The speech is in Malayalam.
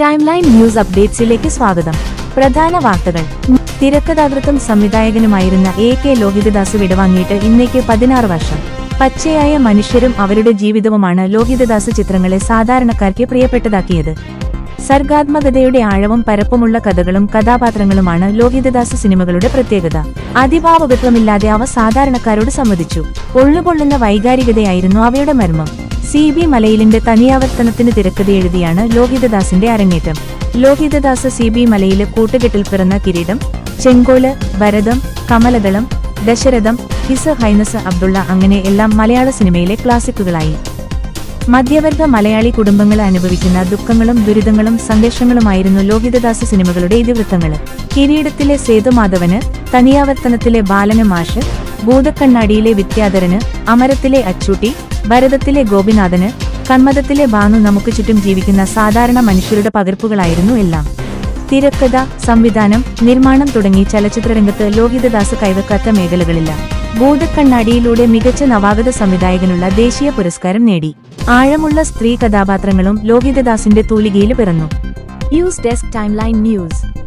ടൈം ലൈൻ ന്യൂസ് അപ്ഡേറ്റ്സിലേക്ക് സ്വാഗതം. പ്രധാന വാർത്തകൾ. തിരക്കഥാകൃത്തും സംവിധായകനുമായിരുന്ന എ കെ ലോഹിതദാസ് വിടവാങ്ങിയിട്ട് ഇന്നേക്ക് പതിനാറ് വർഷം. പച്ചയായ മനുഷ്യരും അവരുടെ ജീവിതവുമാണ് ലോഹിതദാസ് ചിത്രങ്ങളെ സാധാരണക്കാർക്ക് പ്രിയപ്പെട്ടതാക്കിയത്. സർഗാത്മകതയുടെ ആഴവും പരപ്പുമുള്ള കഥകളും കഥാപാത്രങ്ങളുമാണ് ലോഹിതദാസ് സിനിമകളുടെ പ്രത്യേകത. അതിഭാവകത്വമില്ലാതെ അവ സാധാരണക്കാരോട് സംവദിച്ചു. ഒള്ളുകൊള്ളുന്ന വൈകാരികതയായിരുന്നു അവയുടെ മർമ്മം. സി ബി മലയിലിന്റെ തനിയാവർത്തനത്തിന് തിരക്കഥ എഴുതിയാണ് ലോഹിതദാസിന്റെ അരങ്ങേറ്റം. ലോഹിതദാസ് സി ബി മലയിലെ കൂട്ടുകെട്ടിൽ പിറന്ന കിരീടം ചെങ്കോൽ ഭരതം കമലദളം ദശരഥം ഹിസ് ഹൈനസ് അബ്ദുള്ള അങ്ങനെ എല്ലാം മലയാള സിനിമയിലെ ക്ലാസിക്കുകളായി. മധ്യവർഗ മലയാളി കുടുംബങ്ങൾ അനുഭവിക്കുന്ന ദുഃഖങ്ങളും ദുരിതങ്ങളും സന്ദേശങ്ങളുമായിരുന്നു ലോഹിതദാസ് സിനിമകളുടെ ഇതിവൃത്തങ്ങൾ. കിരീടത്തിലെ സേതുമാധവന് തനിയാവർത്തനത്തിലെ ബാലന് മാഷ് ഭൂതക്കണ്ണാടിയിലെ വിദ്യാധരന് അമരത്തിലെ അച്ചൂട്ടി ഭരതത്തിലെ ഗോപിനാഥന് കന്മതത്തിലെ ഭാനു നമുക്ക് ചുറ്റും ജീവിക്കുന്ന സാധാരണ മനുഷ്യരുടെ പകർപ്പുകളായിരുന്നു എല്ലാം. തിരക്കഥ സംവിധാനം നിർമ്മാണം തുടങ്ങി ചലച്ചിത്രരംഗത്ത് ലോഹിതദാസ് കൈവക്കാത്ത മേഖലകളില്ല. ഭൂതക്കണ്ണാടിയിലൂടെ മികച്ച നവാഗത സംവിധായകനുള്ള ദേശീയ പുരസ്കാരം നേടി. ആഴമുള്ള സ്ത്രീ കഥാപാത്രങ്ങളും ലോഹിതദാസിന്റെ തൂലികയിൽ പിറന്നു. News desk timeline news.